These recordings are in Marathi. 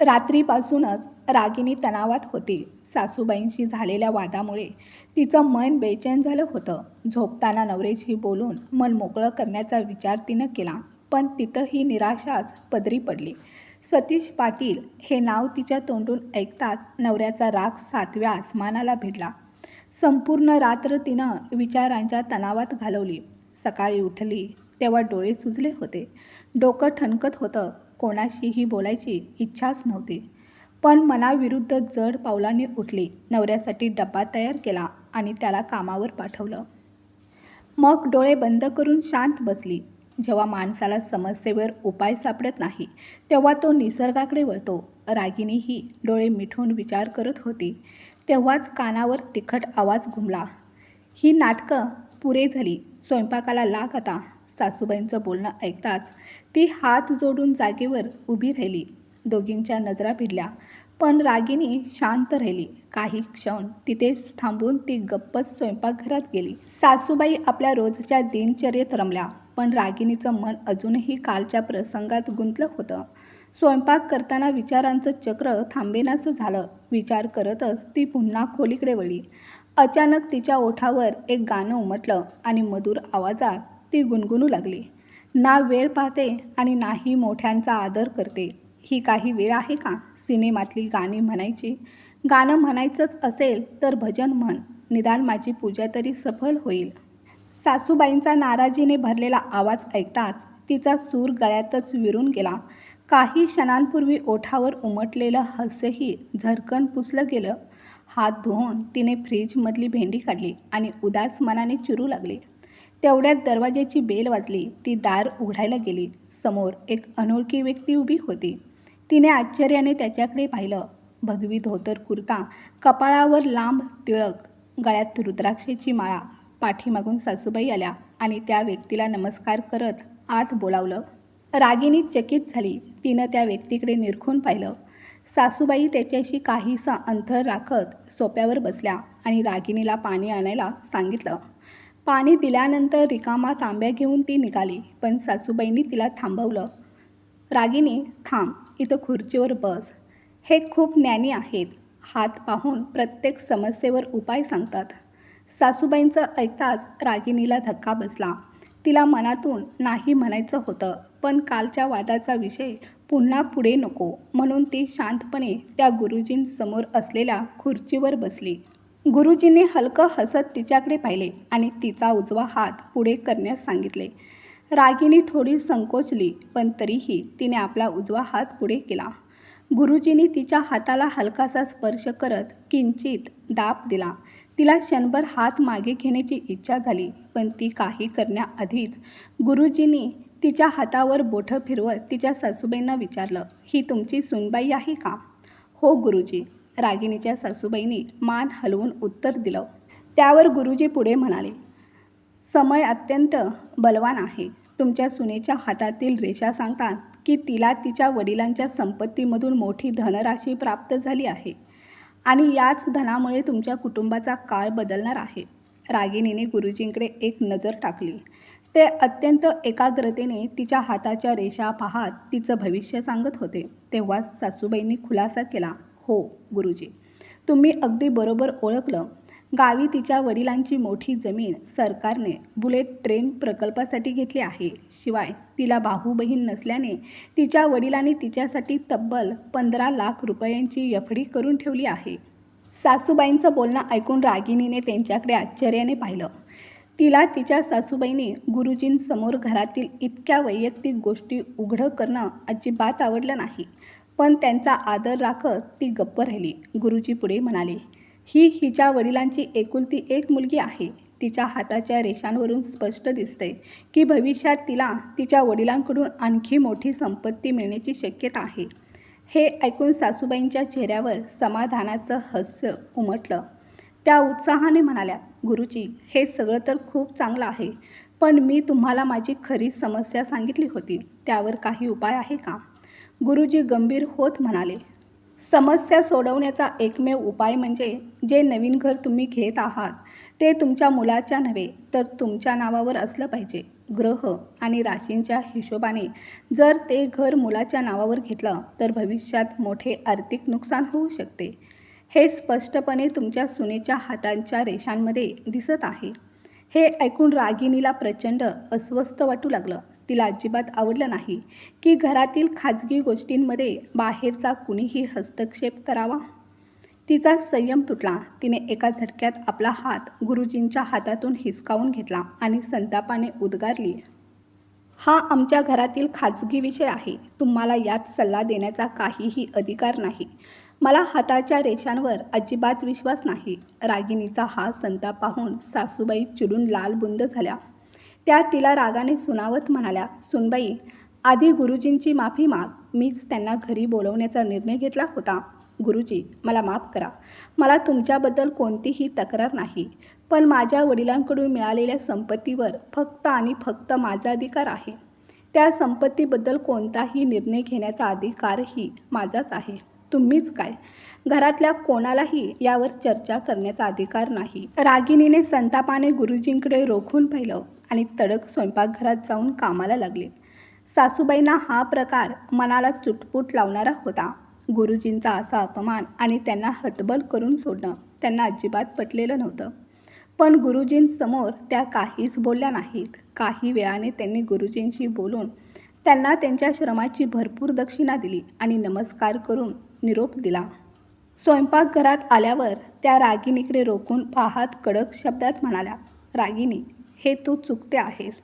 रात्रीपासूनच रागिनी तणावात होती. सासूबाईंशी झालेल्या वादामुळे तिचं मन बेचैन झालं होतं. झोपताना नवरेशी बोलून मन मोकळं करण्याचा विचार तिनं केला पण तिथंही निराशाच पदरी पडली. सतीश पाटील हे नाव तिच्या तोंडून ऐकताच नवऱ्याचा राग सातव्या आसमानाला भिडला. संपूर्ण रात्र तिनं विचारांच्या तणावात घालवली. सकाळी उठली तेव्हा डोळे सुजले होते. डोकं ठणकत होतं. कोणाशीही बोलायची इच्छाच नव्हती. पण मनाविरुद्ध जड पावलांनी उठली. नवऱ्यासाठी डब्बा तयार केला आणि त्याला कामावर पाठवलं. मग डोळे बंद करून शांत बसली. जेव्हा माणसाला समस्येवर उपाय सापडत नाही तेव्हा तो निसर्गाकडे वळतो. रागिणीही डोळे मिठून विचार करत होती. तेव्हाच कानावर तिखट आवाज घुमला. ही नाटकं पुरे झाली. स्वयंपाकाला लाग आता. सासूबाईंचं बोलणं ऐकताच ती हात जोडून जागेवर उभी राहिली. दोघींच्या नजरा भिडल्या. पण रागिनी शांत राहिली. काही क्षण तिथेच थांबून ती गप्पच स्वयंपाकघरात गेली. सासूबाई आपल्या रोजच्या दिनचर्येत रमल्या. पण रागिनीचं मन अजूनही कालच्या प्रसंगात गुंतलं होतं. स्वयंपाक करताना विचारांचं चक्र थांबेनासं झालं. विचार करतच ती पुन्हा खोलीकडे वळली. अचानक तिच्या ओठावर एक गाणं उमटलं आणि मधुर आवाजात ती गुणगुणू लागली. ना वेळ पाहते आणि नाही मोठ्यांचा आदर करते. ही काही वेळ आहे का? सिनेमातली गाणी म्हणायची. गाणं म्हणायचंच असेल तर भजन म्हण. निदान माझी पूजा तरी सफल होईल. सासूबाईंचा नाराजीने भरलेला आवाज ऐकताच तिचा सूर गळ्यातच विरून गेला. काही क्षणांपूर्वी ओठावर उमटलेलं हास्यही झरकन पुसलं गेलं. हात धुवून तिने फ्रीजमधली भेंडी काढली आणि उदास मनाने चिरू लागली. तेवढ्यात दरवाज्याची बेल वाजली. ती दार उघडायला गेली. समोर एक अनोळखी व्यक्ती उभी होती. तिने आश्चर्याने त्याच्याकडे पाहिलं. भगवी धोतर कुर्ता कपाळावर लांब तिळक गळ्यात रुद्राक्षेची माळा पाठीमागून सासूबाई आल्या आणि त्या व्यक्तीला नमस्कार करत आत बोलावलं. रागिनी चकित झाली. तिनं त्या व्यक्तीकडे निरखून पाहिलं. सासूबाई त्याच्याशी काहीसा अंतर राखत सोप्यावर बसल्या आणि रागिणीला पाणी आणायला सांगितलं. पाणी दिल्यानंतर रिकामा तांब्या घेऊन ती निघाली पण सासूबाईंनी तिला थांबवलं. रागिनी थांब इथं खुर्चीवर बस. हे खूप ज्ञानी आहेत. हात पाहून प्रत्येक समस्येवर उपाय सांगतात. सासूबाईंचं ऐकताच रागिनीला धक्का बसला. तिला मनातून नाही म्हणायचं होतं पण कालच्या वादाचा विषय पुन्हा पुढे नको. म्हणून ती शांतपणे त्या गुरुजींसमोर असलेल्या खुर्चीवर बसली. गुरुजींनी हलकं हसत तिच्याकडे पाहिले आणि तिचा उजवा हात पुढे करण्यास सांगितले. रागिनी थोडी संकोचली पण तरीही तिने आपला उजवा हात पुढे केला. गुरुजींनी तिच्या हाताला हलकासा स्पर्श करत किंचित दाब दिला. तिला क्षणभर हात मागे घेण्याची इच्छा झाली पण ती काही करण्याआधीच गुरुजींनी तिच्या हातावर बोठं फिरवत तिच्या सासूबाईंना विचारलं ही तुमची सुनबाई आहे का? हो गुरुजी. रागिणीच्या सासूबाईंनी मान हलवून उत्तर दिलं. त्यावर गुरुजी पुढे म्हणाले समय अत्यंत बलवान आहे. तुमच्या सुनेच्या हातातील रेषा सांगतात की तिला तिच्या वडिलांच्या संपत्तीमधून मोठी धनराशी प्राप्त झाली आहे आणि याच धनामुळे तुमच्या कुटुंबाचा काळ बदलणार आहे. रागिणीने गुरुजींकडे एक नजर टाकली. ते अत्यंत एकाग्रतेने तिच्या हाताच्या रेषा पाहात तिचं भविष्य सांगत होते. तेव्हाच सासूबाईंनी खुलासा केला हो गुरुजी. तुम्ही अगदी बरोबर ओळखलं. गावी तिच्या वडिलांची मोठी जमीन सरकारने बुलेट ट्रेन प्रकल्पासाठी घेतली आहे. शिवाय तिला भाऊ बहीण नसल्याने तिच्या वडिलांनी तिच्यासाठी तब्बल पंधरा लाख रुपयांची यफडी करून ठेवली आहे. सासूबाईंचं बोलणं ऐकून रागिनीने त्यांच्याकडे आश्चर्याने पाहिलं. तिला तिच्या सासूबाईने गुरुजींसमोर घरातील इतक्या वैयक्तिक गोष्टी उघडं करणं अजिबात आवडलं नाही. पण त्यांचा आदर राखत ती गप्प राहिली. गुरुजी पुढे म्हणाले ही हिच्या वडिलांची एकुलती एक मुलगी आहे. तिच्या हाताच्या रेषांवरून स्पष्ट दिसते की भविष्यात तिला तिच्या वडिलांकडून आणखी मोठी संपत्ती मिळण्याची शक्यता आहे. हे ऐकून सासूबाईंच्या चेहऱ्यावर समाधानाचं हास्य उमटलं. त्या उत्साहाने म्हणाल्या गुरुजी हे सगळं तर खूप चांगलं आहे पण मी तुम्हाला माझी खरी समस्या सांगितली होती त्यावर काही उपाय आहे का? गुरुजी गंभीर होत म्हणाले समस्या सोडवण्याचा एकमेव उपाय म्हणजे जे नवीन घर तुम्ही घेत आहात ते तुमच्या मुलाच्या नव्हे तर तुमच्या नावावर असलं पाहिजे. ग्रह आणि राशींच्या हिशोबाने जर ते घर मुलाच्या नावावर घेतलं तर भविष्यात मोठे आर्थिक नुकसान होऊ शकते. हे स्पष्टपणे तुमच्या सुनेच्या हातांच्या रेषांमध्ये दिसत आहे. हे ऐकून रागिनीला प्रचंड अस्वस्थ वाटू लागलं. तिला अजिबात आवडलं नाही की घरातील खाजगी गोष्टींमध्ये बाहेरचा कुणीही हस्तक्षेप करावा. तिचा संयम तुटला. तिने एका झटक्यात आपला हात गुरुजींच्या हातातून हिसकावून घेतला आणि संतापाने उद्गारली. हा आमच्या घरातील खाजगी विषय आहे. तुम्हाला यात सल्ला देण्याचा काहीही अधिकार नाही. मला हाताच्या रेषांवर अजिबात विश्वास नाही. रागिणीचा हा संताप पाहून सासूबाई चिडून लालबुंद झाल्या. त्या तिला रागाने सुनावत म्हणाल्या सुनबाई आधी गुरुजींची माफी माग. मीच त्यांना घरी बोलवण्याचा निर्णय घेतला होता. गुरुजी मला माफ करा. मला तुमच्याबद्दल कोणतीही तक्रार नाही. पण माझ्या वडिलांकडून मिळालेल्या संपत्तीवर फक्त आणि फक्त माझा अधिकार आहे. त्या संपत्तीबद्दल कोणताही निर्णय घेण्याचा अधिकारही माझाच आहे. तुम्हीच काय? घरातल्या कोणालाही यावर चर्चा करण्याचा अधिकार नाही. रागिनीने संतापाने गुरुजींकडे रोखून पाहिलं आणि तडक स्वयंपाकघरात जाऊन कामाला लागले. सासूबाईंना हा प्रकार मनाला चुटपुट लावणारा होता. गुरुजींचा असा अपमान आणि त्यांना हतबल करून सोडणं त्यांना अजिबात पटलेलं नव्हतं. पण गुरुजींसमोर त्या काहीच बोलल्या नाहीत. काही वेळाने त्यांनी गुरुजींशी बोलून त्यांना त्यांच्या श्रमाची भरपूर दक्षिणा दिली आणि नमस्कार करून निरोप दिला. स्वयंपाकघरात आल्यावर त्या रागिणीकडे रोखून पाहात कडक शब्दात म्हणाल्या रागिनी हे तू चुकते आहेस.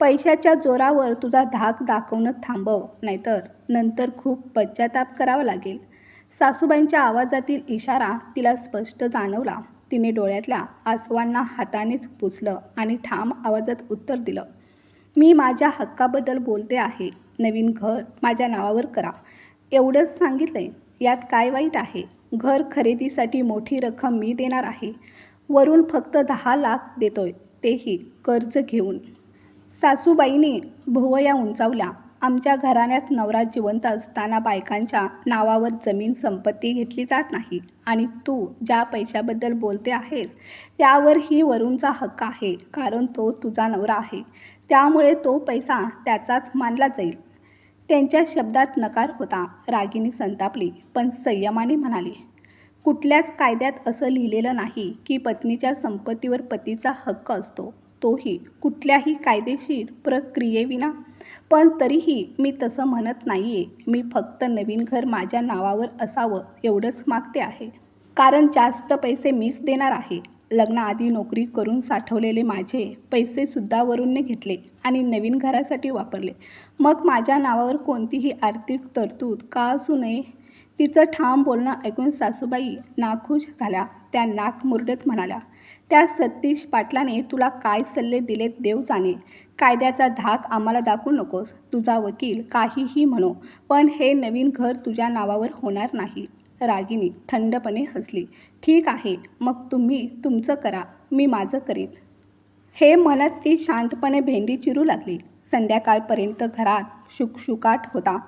पैशाच्या जोरावर तुझा धाक दाखवणं थांबव नाहीतर नंतर खूप पश्चाताप करावा लागेल. सासूबाईंच्या आवाजातील इशारा तिला स्पष्ट जाणवला. तिने डोळ्यातल्या आसवांना हातानेच पुसलं आणि ठाम आवाजात उत्तर दिलं मी माझ्या हक्काबद्दल बोलते आहे. नवीन घर माझ्या नावावर करा. एवढंच सांगितलं यात काय वाईट आहे? घर खरेदीसाठी मोठी रक्कम मी देणार आहे. वरून फक्त दहा लाख देतोय तेही कर्ज घेऊन. सासूबाईने भुवया उंचावल्या. आमच्या घराण्यात नवरा जिवंत असताना बायकांच्या नावावर जमीन संपत्ती घेतली जात नाही. आणि तू ज्या पैशाबद्दल बोलते आहेस त्यावरही वरूनचा हक्क आहे कारण तो तुझा नवरा आहे. त्यामुळे तो पैसा त्याचाच मानला जाईल. त्यांच्या शब्दात नकार होता. रागिनी संतापली पण संयमाने म्हणाली कुठल्याच कायद्यात असं लिहिलेलं नाही की पत्नीच्या संपत्तीवर पतीचा हक्क असतो. तोही कुठल्याही कायदेशीर प्रक्रियेविना. पण तरीही मी तसं म्हणत नाही आहे मी फक्त नवीन घर माझ्या नावावर असावं एवढंच मागते आहे. कारण जास्त पैसे मीच देणार आहे. लग्नाआधी नोकरी करून साठवलेले माझे पैसेसुद्धा वरूनने घेतले आणि नवीन घरासाठी वापरले. मग माझ्या नावावर कोणतीही आर्थिक तरतूद का असू नये तिचं ठाम बोलणं ऐकून सासूबाई नाखुश झाल्या. त्या नाक मुरडत म्हणाल्या त्या सतीश पाटलाने तुला काय सल्ले दिलेत देव जाणे. कायद्याचा धाक आम्हाला दाखवू नकोस. तुझा वकील काहीही म्हणो पण हे नवीन घर तुझ्या नावावर होणार नाही. रागिनी थंडपणे हसली. ठीक आहे मग तुम्ही तुमचं करा मी माझं करीन. हे म्हणत ती शांतपणे भेंडी चिरू लागली. संध्याकाळपर्यंत घरात शुकशुकाट होता.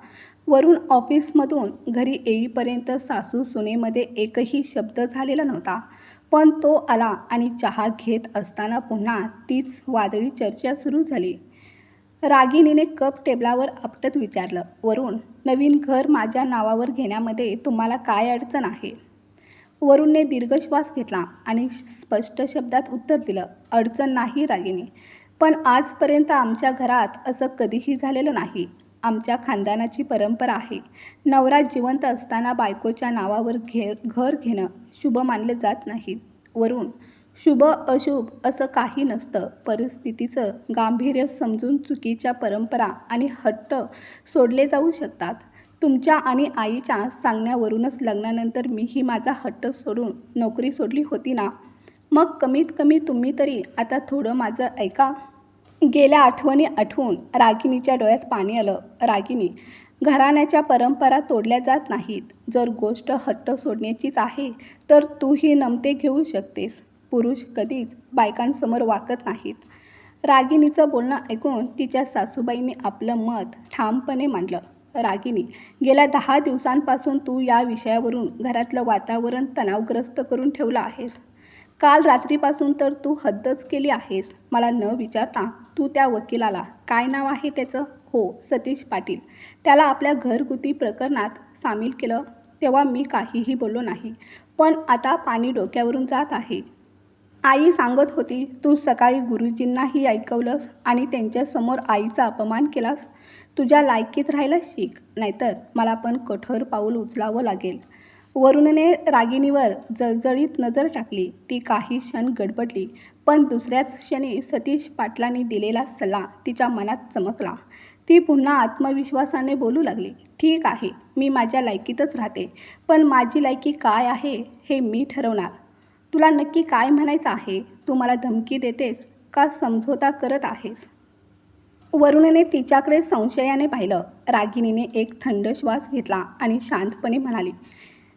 वरून ऑफिसमधून घरी येईपर्यंत सासू सुनेमध्ये एकही शब्द झालेला नव्हता. पण तो आला आणि चहा घेत असताना पुन्हा तीच वादळी चर्चा सुरू झाली. रागिणीने कप टेबलावर आपटत विचारलं वरुण नवीन घर माझ्या नावावर घेण्यामध्ये तुम्हाला काय अडचण आहे? वरुणने दीर्घ श्वास घेतला आणि स्पष्ट शब्दात उत्तर दिलं अडचण नाही रागिनी पण आजपर्यंत आमच्या घरात असं कधीही झालेलं नाही. आमच्या खानदानाची परंपरा आहे. नवरा जिवंत असताना बायकोच्या नावावर घे घर घेणं शुभ मानलं जात नाही. वरुण शुभ अशुभ असं काही नसतं. परिस्थितीचं गांभीर्य समजून चुकीच्या परंपरा आणि हट्ट सोडले जाऊ शकतात. तुमच्या आणि आईच्या सांगण्यावरूनच लग्नानंतर मीही माझा हट्ट सोडून नोकरी सोडली होती ना? मग कमीत कमी तुम्ही तरी आता थोडं माझं ऐका. गेल्या आठवणी आठवून रागिणीच्या डोळ्यात पाणी आलं. रागिणी घराण्याच्या परंपरा तोडल्या जात नाहीत. जर गोष्ट हट्ट सोडण्याचीच आहे तर तूही नमते घेऊ शकतेस. पुरुष कधीच बायकांसमोर वाकत नाहीत. रागिणीचं बोलणं ऐकून तिच्या सासूबाईने आपलं मत ठामपणे मांडलं. रागिनी गेल्या दहा दिवसांपासून तू या विषयावरून घरातलं वातावरण तणावग्रस्त करून ठेवलं आहेस. काल रात्रीपासून तर तू हद्दच केली आहेस. मला न विचारता तू त्या वकिलाला काय नाव आहे त्याचं? हो सतीश पाटील. त्याला आपल्या घरगुती प्रकरणात सामील केलं. तेव्हा मी काहीही बोललो नाही. पण आता पाणी डोक्यावरून जात आहे. आई सांगत होती तू सकाळी गुरुजींनाही ऐकवलंस आणि त्यांच्यासमोर आईचा अपमान केलास. तुझ्या लायकीत राहायला शिक नाहीतर मला पण कठोर पाऊल उचलावं लागेल. वरुणने रागिणीवर जळजळीत नजर टाकली. ती काही क्षण गडबडली पण दुसऱ्याच क्षणी सतीश पाटलांनी दिलेला सल्ला तिच्या मनात चमकला. ती पुन्हा आत्मविश्वासाने बोलू लागली ठीक आहे मी माझ्या लायकीतच राहते पण माझी लायकी काय आहे हे मी ठरवणार. तुला नक्की काय म्हणायचं आहे? तू मला धमकी देतेस का समझोता करत आहेस? वरुणने तिच्याकडे संशयाने पाहिलं. रागिणीने एक थंड श्वास घेतला आणि शांतपणे म्हणाली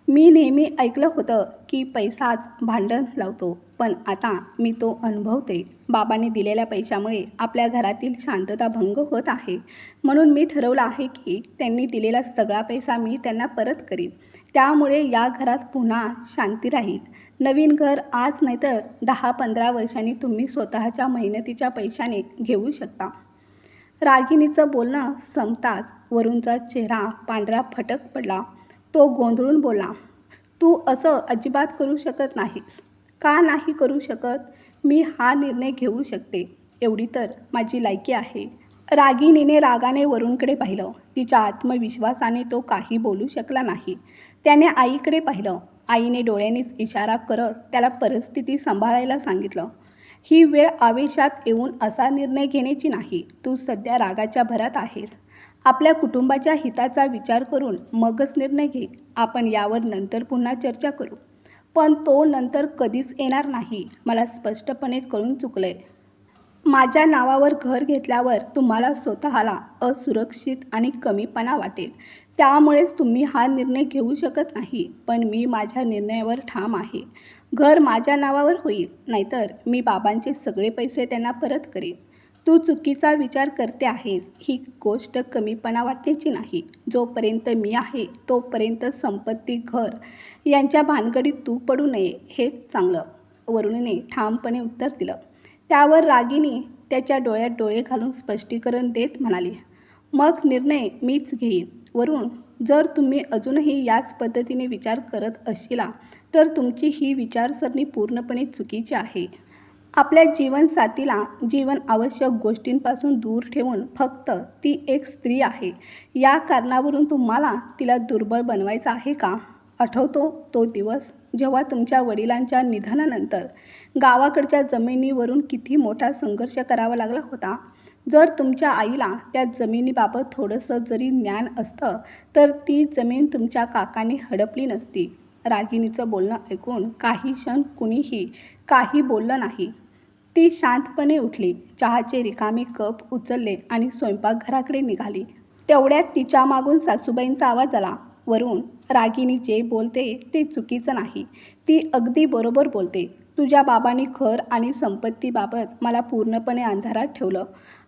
मी नेहमी ऐकलं होतं की पैसाच भांडण लावतो पण आता मी तो अनुभवते. बाबांनी दिलेल्या पैशामुळे आपल्या घरातील शांतता भंग होत आहे. म्हणून मी ठरवलं आहे की त्यांनी दिलेला सगळा पैसा मी त्यांना परत करीन. त्यामुळे या घरात पुन्हा शांती राहील. नवीन घर आज नाहीतर दहा पंधरा वर्षांनी तुम्ही स्वतःच्या मेहनतीच्या पैशाने घेऊ शकता. रागिणीचं बोलणं संपताच वरूनचा चेहरा पांढरा फटक पडला. तो गोंधळून बोला तू असं अजिबात करू शकत नाहीस. का नाही करू शकत? मी हा निर्णय घेऊ शकते. एवढी तर माझी लायकी आहे. रागिणीने रागाने वरूणकडे पाहिलं. तिच्या आत्मविश्वासाने तो काही बोलू शकला नाही. त्याने आईकडे पाहिलं. आईने डोळ्यांनीच इशारा करत त्याला परिस्थिती सांभाळायला सांगितलं. ही वेळ आवेशात येऊन असा निर्णय घेण्याची नाही. तू सध्या रागाच्या भरात आहेस. आपल्या कुटुंबाच्या हिताचा विचार करून मगच निर्णय घे. आपण यावर नंतर पुन्हा चर्चा करू. पण तो नंतर कधीच येणार नाही मला स्पष्टपणे कळून चुकलंय. माझ्या नावावर घर घेतल्यावर तुम्हाला स्वतःला असुरक्षित आणि कमीपणा वाटेल. त्यामुळेच तुम्ही हा निर्णय घेऊ शकत नाही पण मी माझ्या निर्णयावर ठाम आहे. घर माझ्या नावावर होईल नाहीतर मी बाबांचे सगळे पैसे त्यांना परत करेन. तू चुकीचा विचार करते आहेस. ही गोष्ट कमीपणा वाटण्याची नाही. जोपर्यंत मी आहे तोपर्यंत संपत्ती घर. यांच्या भानगडीत तू पडू नये हेच चांगलं. वरुणीने ठामपणे उत्तर दिलं. त्यावर रागिनी त्याच्या डोळ्यात डोळे घालून स्पष्टीकरण देत म्हणाली मग निर्णय मीच घेईन. वरून जर तुम्ही अजूनही याच पद्धतीने विचार करत असशिला तर तुमची ही विचारसरणी पूर्णपणे चुकीची आहे. आपल्या जीवनसाथीला जीवन आवश्यक गोष्टींपासून दूर ठेवून फक्त ती एक स्त्री आहे. या कारणावरून तुम्हाला तिला दुर्बळ बनवायचं आहे का? आठवतो तो दिवस जेव्हा तुमच्या वडिलांच्या निधनानंतर गावाकडच्या जमिनीवरून किती मोठा संघर्ष करावा लागला होता? जर तुमच्या आईला त्या जमिनीबाबत थोडंसं जरी ज्ञान असतं तर ती जमीन तुमच्या काकांनी हडपली नसती. रागिणीचं बोलणं ऐकून काही क्षण कुणीही काही बोललं नाही. ती शांतपणे उठली. चहाचे रिकामे कप उचलले आणि स्वयंपाकघराकडे निघाली. तेवढ्यात तिच्या मागून सासूबाईंचा आवाज आला. वरून रागिनी जे बोलते ते चुकीचं नाही. ती अगदी बरोबर बोलते. तुझ्या बाबांनी घर आणि संपत्तीबाबत मला पूर्णपणे अंधारात ठेवलं.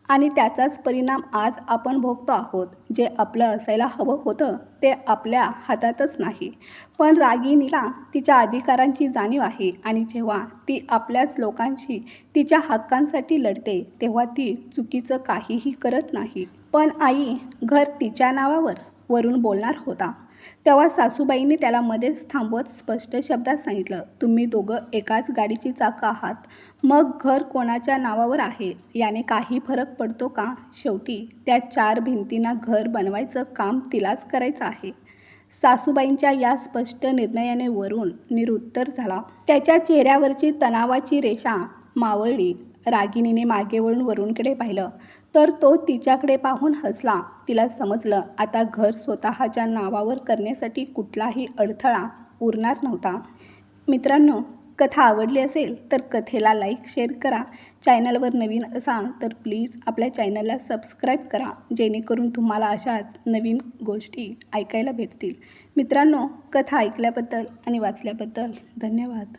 आणि त्याचाच परिणाम आज आपण भोगतो आहोत. जे आपलं असायला हवं होतं ते आपल्या हातातच नाही. पण रागिनीला तिच्या अधिकारांची जाणीव आहे आणि जेव्हा ती आपल्याच लोकांशी तिच्या हक्कांसाठी लढते तेव्हा ती चुकीचं काहीही करत नाही. पण आई घर तिच्या नावावर वरून बोलणार होता. तेव्हा सासूबाईंनी त्याला मध्येच थांबवत स्पष्ट शब्दात सांगितलं तुम्ही दोघं एकाच गाडीची चाकं आहात मग घर कोणाच्या नावावर आहे? याने काही फरक पडतो का? शेवटी त्या चार भिंतींना घर बनवायचं काम तिलाच करायचं आहे. सासूबाईंच्या या स्पष्ट निर्णयाने वरून निरुत्तर झाला. त्याच्या चेहऱ्यावरची तणावाची रेषा मावळली. रागिनीने मागे वळून वरूणकडे पाहिलं. तर तो तिच्याकडे पाहून हसला. तिला समजलं आता घर स्वतःच्या नावावर करण्यासाठी कुठलाही अडथळा उरणार नव्हता. मित्रांनो कथा आवडली असेल तर कथेला लाईक शेअर करा. चॅनलवर नवीन असाल तर प्लीज आपल्या चॅनलला सबस्क्राईब करा. जेणेकरून तुम्हाला अशाच नवीन गोष्टी ऐकायला भेटतील. मित्रांनो कथा ऐकल्याबद्दल आणि वाचल्याबद्दल धन्यवाद.